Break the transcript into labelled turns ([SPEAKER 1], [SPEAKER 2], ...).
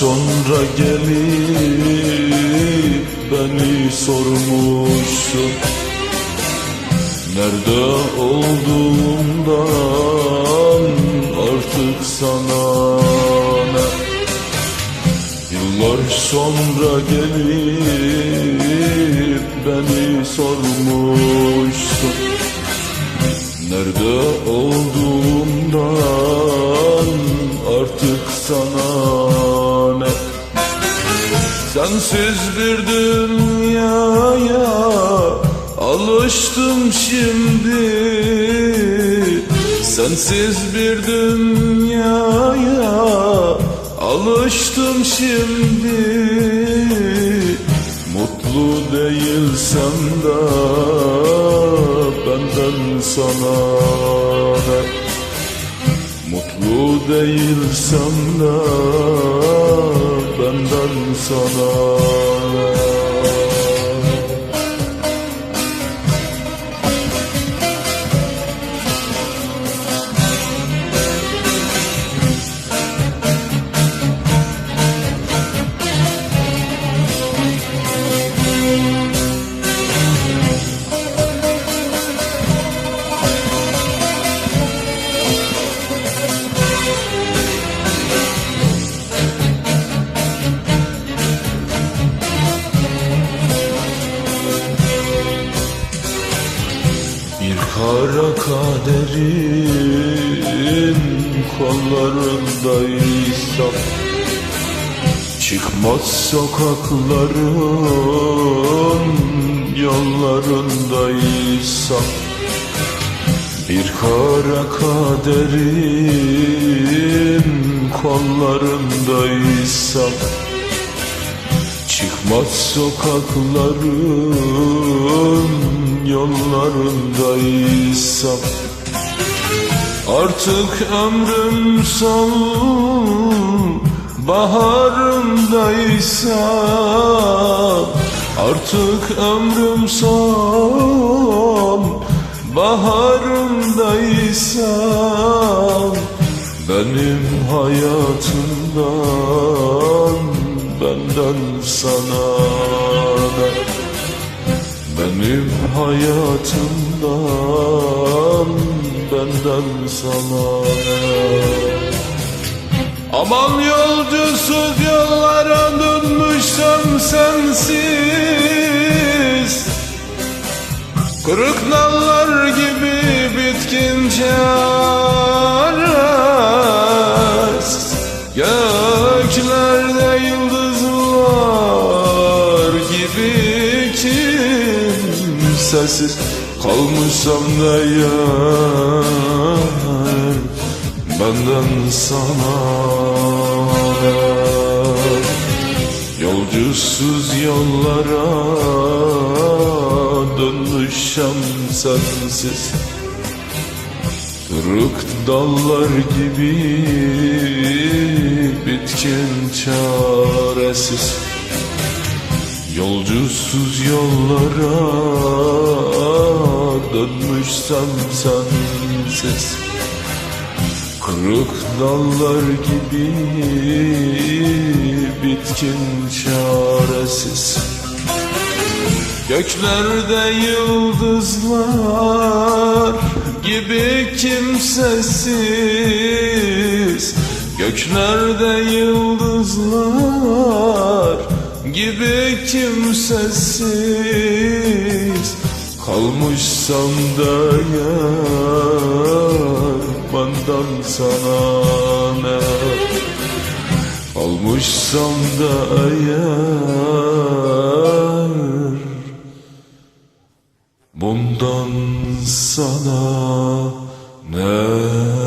[SPEAKER 1] sonra gelip beni sormuşsun. Nerede olduğumdan artık sana ne? Yıllar sonra gelip beni sormuşsun. Nerede Sensiz bir dünyaya alıştım şimdi. Sensiz bir dünyaya alıştım şimdi. Mutlu değilsem de benden sana ne? Mutlu değilsem de sana kaderin kollarındaysam Çıkmaz sokakların yollarındaysam Bir kara kaderin kollarındaysam Çıkmaz sokakların yollarındaysam Artık ömrüm son baharındaysam Artık ömrüm son baharındaysam Benim hayatımdan benden sana ne Benim hayatımdan benden sana Aman yolcusuz yollara dönmüşsem sensiz Kırık dallar kimsesiz Kalmışsam da yar benden sana? Yolcusuz yollara dönmüşem sensiz Kırık dallar gibi bitkin çaresiz Yolcusuz yollara dönmüşsem sensiz. Kırık dallar gibi bitkin çaresiz. Göklerde yıldızlar gibi kimsesiz. Göklerde yıldızlar gibi kimsesiz Kalmışsam da yar benden sana ne? Kalmışsam da eğer Bundan sana ne